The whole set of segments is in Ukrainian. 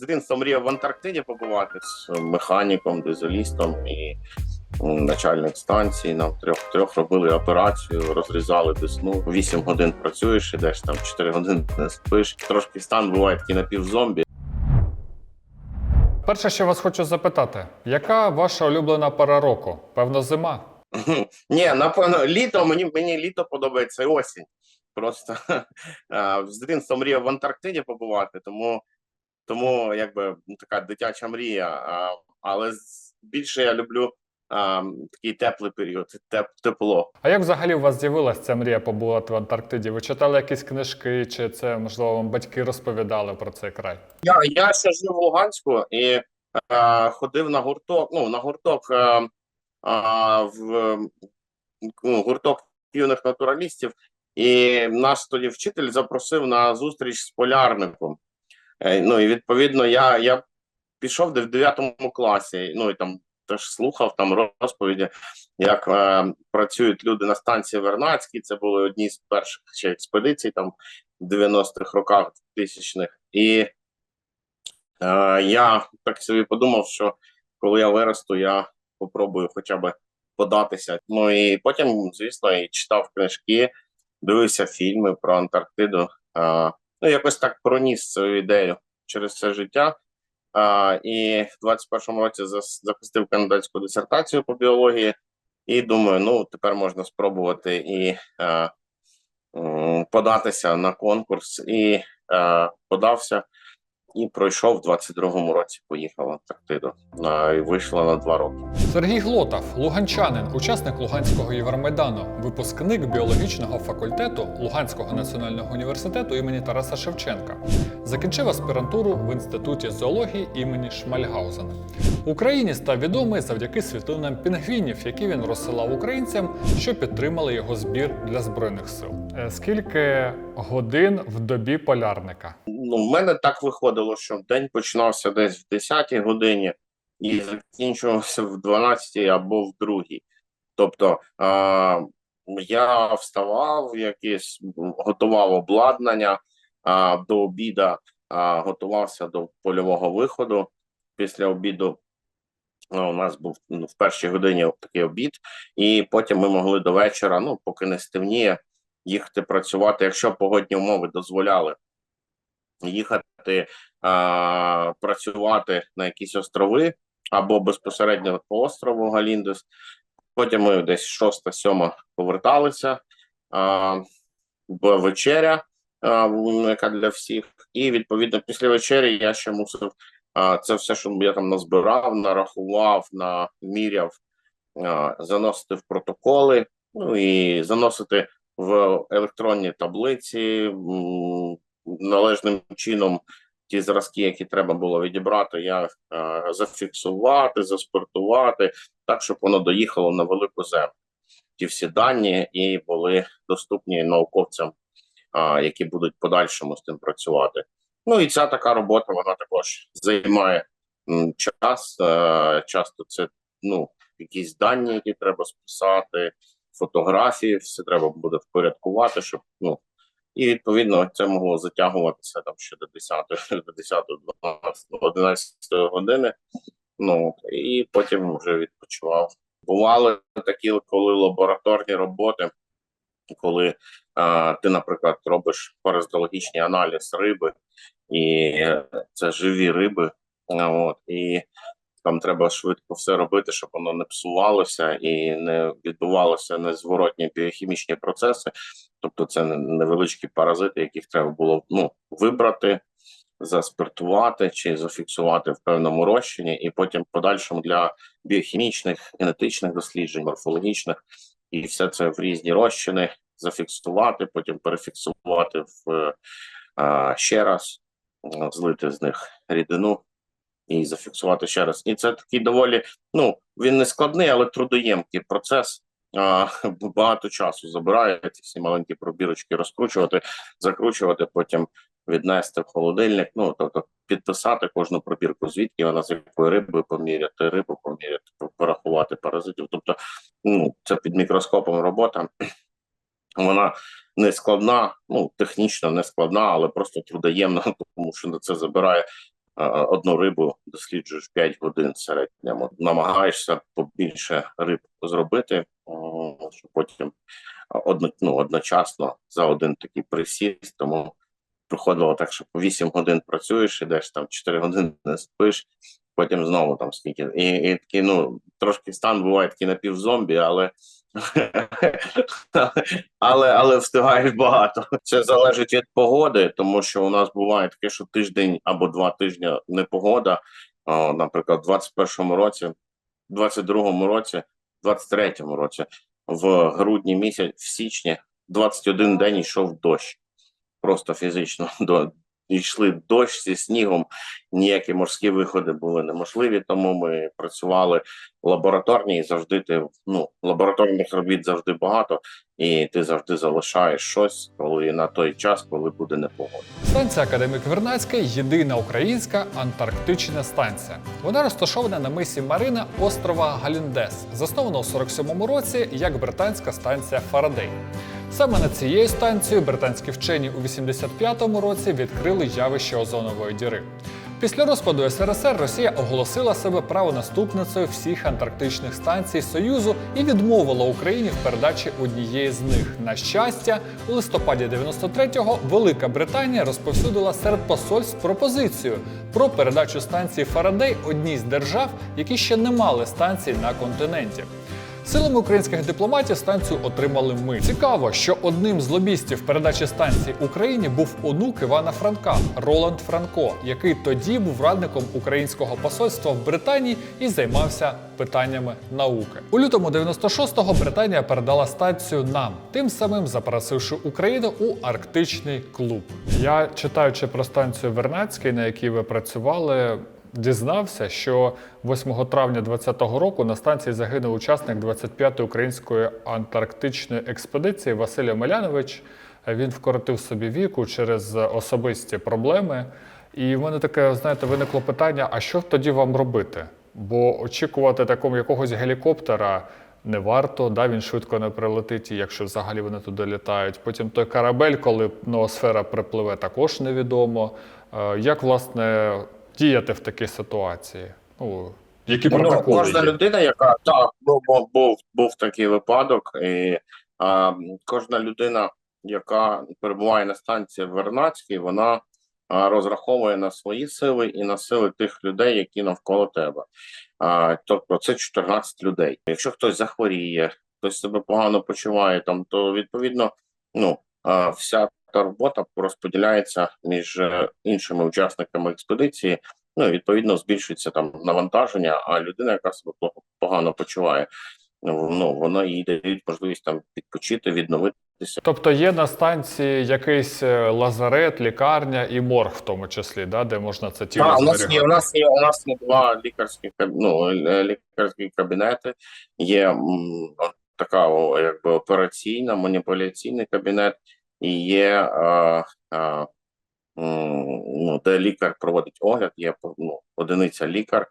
З дитинства мріяв в Антарктиді побувати з механіком, дизелістом і начальник станції. Нам трьох трьох робили операцію, розрізали десну. Вісім годин працюєш, ідеш там 4 години не спиш. Трошки стан буває такий напівзомбі. Перше, що вас хочу запитати, яка ваша улюблена пора року? Певно, зима. Ні, напевно, літо мені мені літо подобається і осінь. Просто з дитинства мріяв в Антарктиді побувати, тому, тому якби ну, така дитяча мрія. А, але більше я люблю а, такий теплий період, теп, тепло. А як взагалі у вас з'явилася ця мрія побувати в Антарктиді? Ви читали якісь книжки, чи це можливо вам батьки розповідали про цей край? Я, я ще жив в Луганську і е, ходив на гурток. Ну, на гурток е, а, в ну, гурток юних натуралістів, і нас тоді вчитель запросив на зустріч з полярником. Е, ну і відповідно, я, я пішов в 9 класі. Ну і там теж слухав там розповіді, як е, працюють люди на станції Вернадській. Це були одні з перших ще експедицій там в 90-х роках тисячних. І Е, я так собі подумав, що коли я виросту, я попробую хоча б податися. Ну і потім, звісно, і читав книжки, дивився фільми про Антарктиду. Е, ну, якось так проніс цю ідею через все життя. А, і в 21-му році захистив кандидатську дисертацію по біології. І думаю, ну тепер можна спробувати і а, податися на конкурс. І а, подався і пройшов в 22-му році. Поїхав в Антарктиду і вийшла на два роки. Сергій Глотов, луганчанин, учасник Луганського Євромайдану, випускник біологічного факультету Луганського національного університету імені Тараса Шевченка. Закінчив аспірантуру в інституті зоології імені Шмальгаузена. Україні став відомий завдяки світлинам пінгвінів, які він розсилав українцям, що підтримали його збір для збройних сил. Е, Скільки годин в добі полярника? Ну, в мене так виходило, що день починався десь в 10-й годині і закінчувався в 12-й або в 2-й. Тобто а, я вставав, якісь готував обладнання а, до обіда, а, готувався до польового виходу. Після обіду ну, у нас був ну, в першій годині такий обід, і потім ми могли до вечора, ну поки не стемніє, їхати працювати, якщо погодні умови дозволяли їхати а, працювати на якісь острови або безпосередньо по острову Галіндес. Потім ми десь шоста, сьома поверталися. А, вечеря, а, яка для всіх. І відповідно після вечері я ще мусив а, це все, що я там назбирав, нарахував, наміряв, а, заносити в протоколи, ну і заносити в електронні таблиці належним чином ті зразки, які треба було відібрати, я е, зафіксувати, заспортувати, так, щоб воно доїхало на велику землю. Ті всі дані і були доступні науковцям, які будуть подальшому з тим працювати. Ну і ця така робота вона також займає час. Е, часто це ну, якісь дані, які треба списати, фотографії, все треба буде впорядкувати, щоб ну і відповідно це могло затягуватися там ще до 10, до 10, 12, 11 години. Ну і потім вже відпочивав. Бували такі, коли лабораторні роботи, коли а, ти, наприклад, робиш паразитологічний аналіз риби, і е, це живі риби. От, і там треба швидко все робити, щоб воно не псувалося і не відбувалося незворотні біохімічні процеси. Тобто, це невеличкі паразити, яких треба було ну, вибрати, заспиртувати чи зафіксувати в певному розчині, і потім подальшому для біохімічних, генетичних досліджень, морфологічних, і все це в різні розчини зафіксувати, потім перефіксувати в е, а, ще раз, злити з них рідину і зафіксувати ще раз. І це такий доволі, ну він не складний, але трудоємкий процес. Багато часу забирає ці всі маленькі пробірочки розкручувати, закручувати, потім віднести в холодильник. Ну тобто підписати кожну пробірку, звідки вона з якої риби поміряти, рибу поміряти, порахувати паразитів. Тобто, ну це під мікроскопом робота. Вона не складна, ну технічно не складна, але просто трудоємна, тому що на це забирає одну рибу досліджуєш 5 годин середньому. Намагаєшся побільше риб зробити, щоб потім одно, ну, одночасно за один такий присіст. Тому приходило так, що по 8 годин працюєш, ідеш там 4 години не спиш, потім знову там скільки. І, і такий, ну, трошки стан буває такий напівзомбі, але. Але, але встигаєш багато. Це залежить від погоди, тому що у нас буває таке, що тиждень або два тижні непогода. О, наприклад, в 21-му році, 22-му році, 23-му році, в грудні місяць, в січні, 21 день йшов дощ. Просто фізично до йшли дощ зі снігом. Ніякі морські виходи були неможливі, тому ми працювали лабораторні і завжди ти ну лабораторних робіт завжди багато, і ти завжди залишаєш щось, коли на той час, коли буде непогода. Станція Академік Вернацький єдина українська антарктична станція. Вона розташована на мисі Марина острова Галіндес, заснована у 47-му році як британська станція Фарадей. Саме над цією станцією британські вчені у 85-му році відкрили явище озонової діри. Після розпаду СРСР Росія оголосила себе правонаступницею всіх антарктичних станцій Союзу і відмовила Україні в передачі однієї з них. На щастя, у листопаді 93-го Велика Британія розповсюдила серед посольств пропозицію про передачу станції Фарадей одній з держав, які ще не мали станцій на континенті. Силами українських дипломатів станцію отримали ми. Цікаво, що одним з лобістів передачі станції Україні був онук Івана Франка Роланд Франко, який тоді був радником українського посольства в Британії і займався питаннями науки. У лютому 96-го Британія передала станцію нам, тим самим запросивши Україну у Арктичний клуб. Я читаючи про станцію Вернацький, на якій ви працювали, дізнався, що 8 травня 2020 року на станції загинув учасник 25-ї української антарктичної експедиції Василь Омелянович. Він вкоротив собі віку через особисті проблеми. І в мене таке, знаєте, виникло питання: а що тоді вам робити? Бо очікувати такому якогось гелікоптера не варто, да, він швидко не прилетить, якщо взагалі вони туди літають. Потім той корабель, коли ноосфера припливе, також невідомо. Е, Як власне діяти в такій ситуації? Ну, які Ну, кожна є? людина, яка так, ну, був, був такий випадок, і а, кожна людина, яка перебуває на станції Вернацькій, вона а, розраховує на свої сили і на сили тих людей, які навколо тебе. А, тобто це 14 людей. Якщо хтось захворіє, хтось себе погано почуває, там, то відповідно ну, а, вся та робота розподіляється між е, іншими учасниками експедиції. Ну, і, відповідно, збільшується там навантаження, а людина, яка себе погано почуває, ну, ну вона їй дають можливість там відпочити, відновитися. Тобто є на станції якийсь е, лазарет, лікарня і морг, в тому числі, да, де можна це тіло Так, у нас є, у нас є, у нас є два лікарські ну, е, лікарські кабінети. Є м, така о, якби операційна, маніпуляційний кабінет, і є е, е, ну, де лікар проводить огляд, є ну, одиниця лікар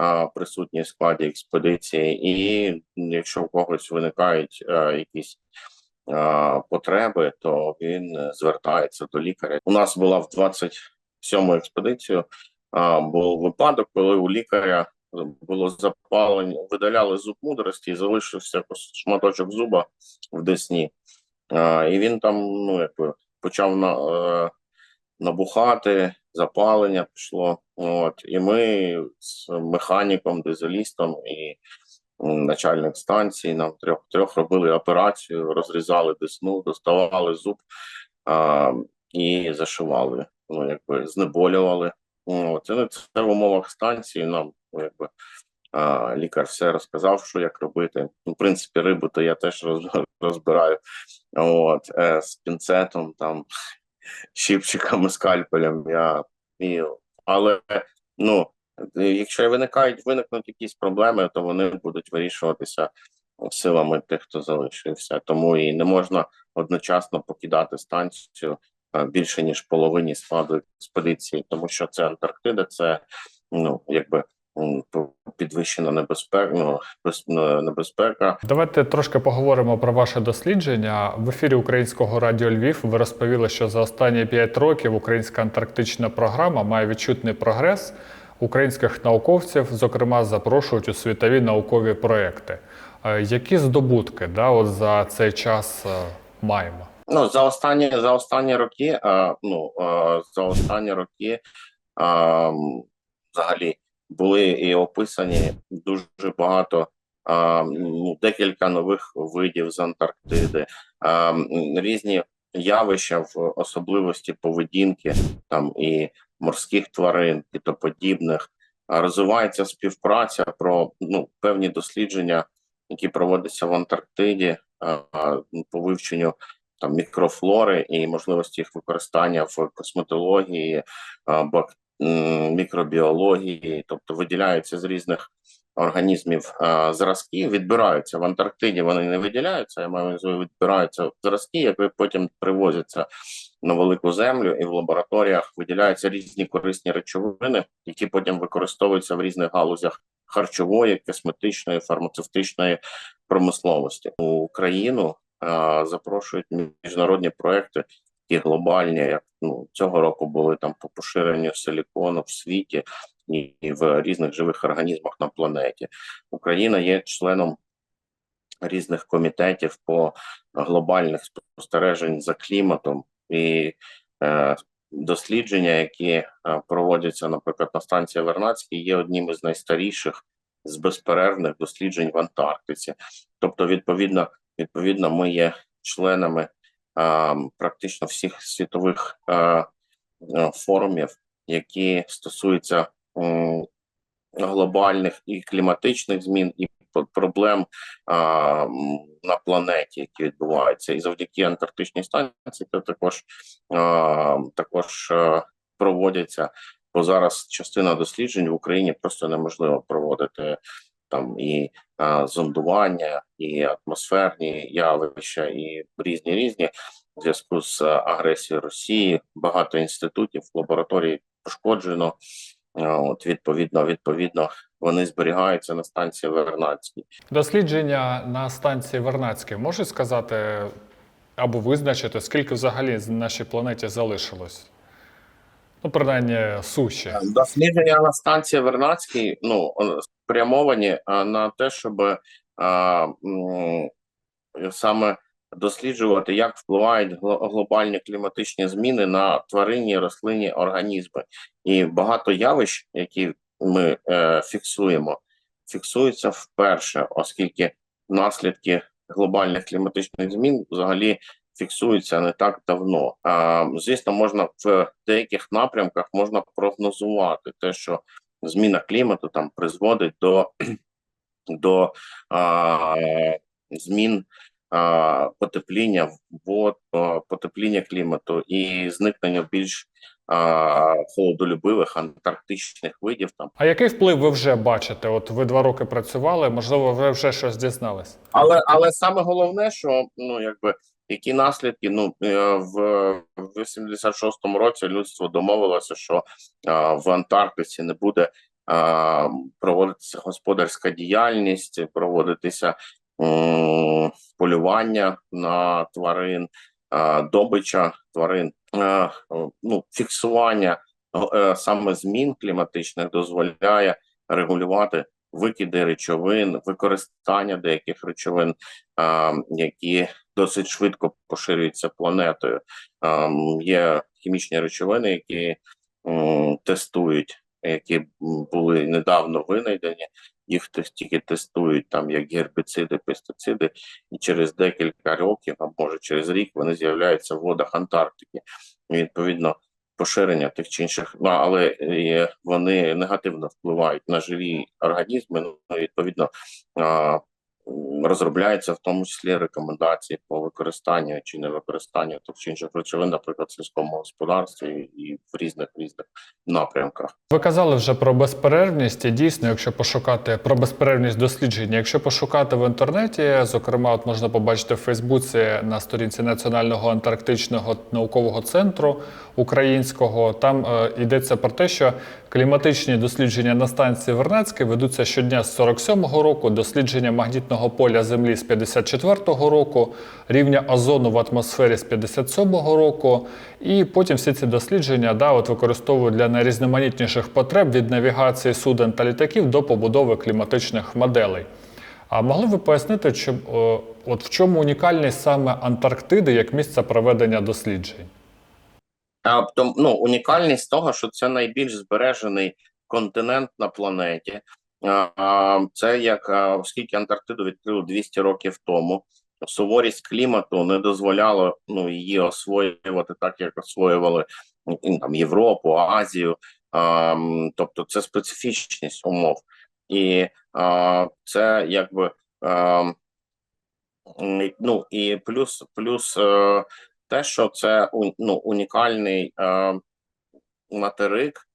е, присутній в складі експедиції, і якщо в когось виникають е, якісь е, потреби, то він звертається до лікаря. У нас була в 27-му експедицію а, був випадок, коли у лікаря було запалення, видаляли зуб мудрості, і залишився шматочок зуба в десні. І він там, ну якби почав на, е, набухати, запалення пішло. От, і ми з механіком, дизелістом і начальник станції нам трьох трьох робили операцію, розрізали десну, доставали зуб а, і зашивали. Ну, якби знеболювали. От, це, це в умовах станції. Нам ну, якби а, лікар все розказав, що як робити. Ну, в принципі, рибу то я теж розбираю. От, е, з пінцетом, там, щипчиками, скальпелем. Я вмію. Але ну, якщо виникають виникнуть якісь проблеми, то вони будуть вирішуватися силами тих, хто залишився. Тому і не можна одночасно покидати станцію е, більше ніж половині складу експедиції, тому що це Антарктида, це ну якби м, підвищена небезпека, без- небезпека. Давайте трошки поговоримо про ваше дослідження. В ефірі Українського радіо Львів ви розповіли, що за останні 5 років українська антарктична програма має відчутний прогрес. Українських науковців, зокрема, запрошують у світові наукові проекти. Е, Які здобутки да, от за цей час е, маємо? Ну, за останні за останні роки, ну за останні роки взагалі були і описані дуже багато ну, декілька нових видів з Антарктиди, різні явища в особливості поведінки там і морських тварин, і то подібних. Розвивається співпраця про ну певні дослідження, які проводяться в Антарктиді по вивченню там мікрофлори і можливості їх використання в косметології, мікробіології, тобто виділяються з різних організмів а, зразки, відбираються в Антарктиді. Вони не виділяються, я маю відбираються зразки, які потім привозяться на велику землю, і в лабораторіях виділяються різні корисні речовини, які потім використовуються в різних галузях харчової, косметичної, фармацевтичної промисловості. Україну запрошують міжнародні проекти, такі глобальні, як ну цього року були там по поширенню силікону в світі і, і в різних живих організмах на планеті. Україна є членом різних комітетів по глобальних спостережень за кліматом і е, дослідження, які е, проводяться, наприклад, на станції Вернадській, є одним із найстаріших з безперервних досліджень в Антарктиці. Тобто, відповідно, відповідно, ми є членами практично всіх світових а, а, форумів, які стосуються глобальних і кліматичних змін, і проблем на планеті, які відбуваються, і завдяки антарктичній станції, то також також проводяться. Бо зараз частина досліджень в Україні просто неможливо проводити там і а, зондування, і атмосферні явища, і різні різні в зв'язку з агресією Росії. Багато інститутів, лабораторій пошкоджено. От відповідно, відповідно, вони зберігаються на станції Вернадській. Дослідження на станції Вернадській можуть сказати або визначити, скільки взагалі з нашій планеті залишилось? Ну, принаймні, суші. Дослідження на станції Вернадській ну е, спрямовані на те, щоб а, саме досліджувати, як впливають глобальні кліматичні зміни на тваринні рослинні організми, і багато явищ, які ми е, фіксуємо, фіксуються вперше, оскільки наслідки глобальних кліматичних змін взагалі фіксуються не так давно. А, звісно, можна в деяких напрямках можна прогнозувати те, що зміна клімату там призводить до, до а, змін а, потепління вод, а, потепління клімату і зникнення більш а, холодолюбивих антарктичних видів там. А який вплив ви вже бачите? От ви два роки працювали, можливо, ви вже щось дізнались. Але але саме головне, що ну якби які наслідки, ну е, в, в 86-му році людство домовилося, що в Антарктиці не буде проводитися господарська діяльність, проводитися полювання на тварин, добича тварин, ну фіксування е, саме змін кліматичних дозволяє регулювати викиди речовин, використання деяких речовин, які досить швидко поширюються планетою. Є хімічні речовини, які тестують, які були недавно винайдені. Їх тільки тестують там як гербіциди, пестициди, і через декілька років, а може через рік, вони з'являються в водах Антарктики. І, відповідно, поширення тих чи інших, ну, але е, вони негативно впливають на живі організми. Ну, відповідно, розробляються в тому числі рекомендації по використанню чи не використанню тих чи інших речовин, наприклад, в сільському господарстві і в різних різних напрямках. Ви казали вже про безперервність. І дійсно, якщо пошукати про безперервність дослідження, якщо пошукати в інтернеті, зокрема, от можна побачити в Фейсбуці на сторінці Національного антарктичного наукового центру українського, там е, йдеться про те, що Кліматичні дослідження на станції Вернадське ведуться щодня з 47-го року, дослідження магнітного поля Землі з 54-го року, рівня озону в атмосфері з 57-го року. І потім всі ці дослідження да, от використовують для найрізноманітніших потреб від навігації суден та літаків до побудови кліматичних моделей. А могли б ви пояснити, чи, о, от в чому унікальність саме Антарктиди як місця проведення досліджень? Том- ну, унікальність того, що це найбільш збережений континент на планеті. Це як оскільки Антарктиду відкрили 200 років тому, суворість клімату не дозволяла ну, її освоювати так, як освоювали там Європу, Азію. Тобто це специфічність умов. І це якби ну і плюс, плюс е, те, що це ну, унікальний е, материк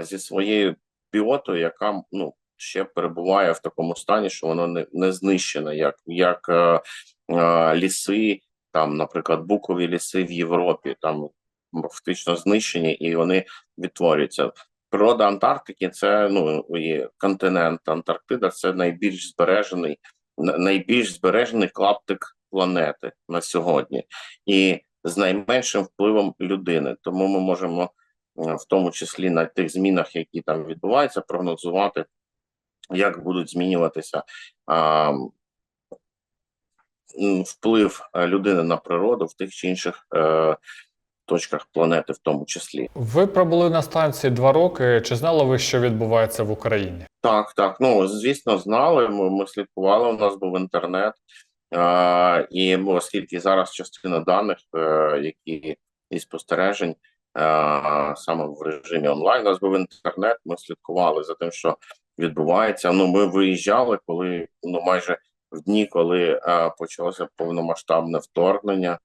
зі своєю біотою, яка ну, ще перебуває в такому стані, що воно не, не знищене, як, як е, е, ліси, там, наприклад, букові ліси в Європі, там фактично знищені, і вони відтворюються. Природа Антарктики це ну і континент Антарктида, це найбільш збережений, на- найбільш збережений клаптик планети на сьогодні, і з найменшим впливом людини. Тому ми можемо, в тому числі на тих змінах, які там відбуваються, прогнозувати, як будуть змінюватися а, вплив е, людини на природу в тих чи інших е, точках планети, в тому числі. Ви пробули на станції два роки. Чи знали ви, що відбувається в Україні? Так, так. Ну звісно, знали. Ми, ми слідкували. У нас був інтернет, е, і ну, оскільки зараз частина даних, е, які і спостережень е, саме в режимі онлайн, нас був інтернет. Ми слідкували за тим, що відбувається. Ну, ми виїжджали, коли ну майже в дні, коли е, почалося повномасштабне вторгнення,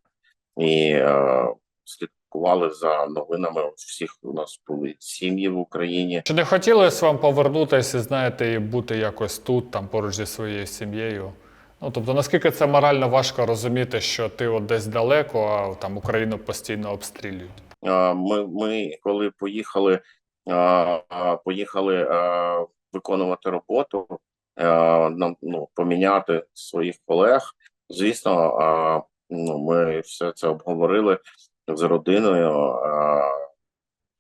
і е, слідкували за новинами. Всіх у нас були сім'ї в Україні. Чи не хотілося вам повернутися, знаєте, і бути якось тут, там поруч зі своєю сім'єю? Ну тобто, наскільки це морально важко розуміти, що ти от десь далеко, а там Україну постійно обстрілюють? Ми, ми коли поїхали, поїхали виконувати роботу, нам ну, поміняти своїх колег. Звісно, ну, ми все це обговорили з родиною.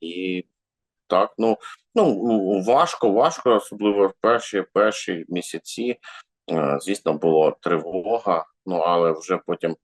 І так, ну, ну важко, важко, особливо в перші перші місяці. Звісно, була тривога, ну але вже потім.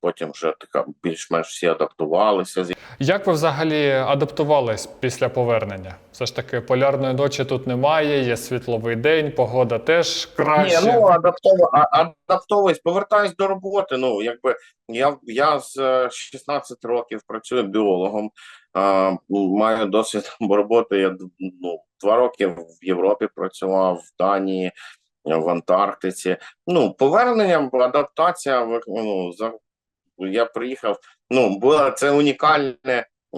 Потім вже така більш-менш всі адаптувалися. Як ви взагалі адаптувались після повернення? Все ж таки, полярної ночі тут немає, є світловий день, погода теж краще. Ні, ну адаптово, а- адаптовуюсь, повертаюсь до роботи. Ну, якби я, я з е, 16 років працюю біологом, а, маю досвід роботи. Я ну, два роки в Європі працював, в Данії, в Антарктиці. Ну, повернення, адаптація, ну, я приїхав. Ну, було це унікальне.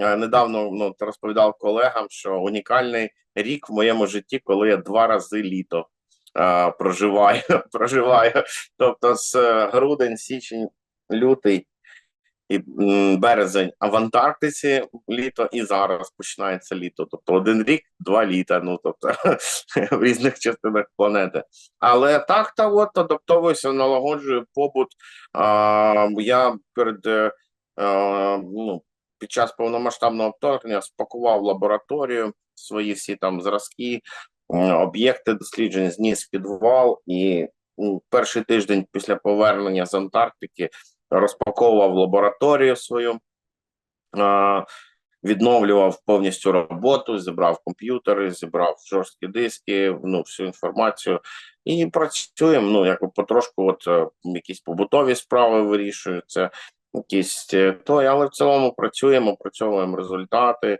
е, Недавно ну, розповідав колегам, що унікальний рік в моєму житті, коли я два рази літо а, проживаю, проживаю. Тобто з е, грудень, січень, лютий і березень, а в Антарктиці літо і зараз починається літо. Тобто один рік, два літа. Ну тобто в різних частинах планети. Але так та от адаптовуюся, налагоджую побут. А, я перед е, ну, під час повномасштабного вторгнення спакував лабораторію, свої всі там зразки, об'єкти досліджень, зніс підвал і перший тиждень після повернення з Антарктики розпаковував лабораторію свою, відновлював повністю роботу, зібрав комп'ютери, зібрав жорсткі диски, ну всю інформацію. І працюємо. Ну якби потрошку, от е, якісь побутові справи вирішуються, якісь е, той, але в цілому працюємо, опрацьовуємо результати,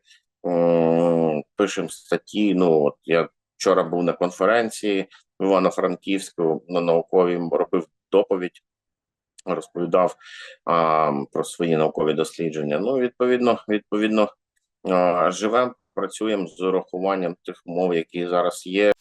пишемо статті. Ну от я вчора був на конференції в Івано-Франківську на науковій робив доповідь. Розповідав а, про свої наукові дослідження. Ну, відповідно, відповідно, а, живемо, працюємо з урахуванням тих умов, які зараз є.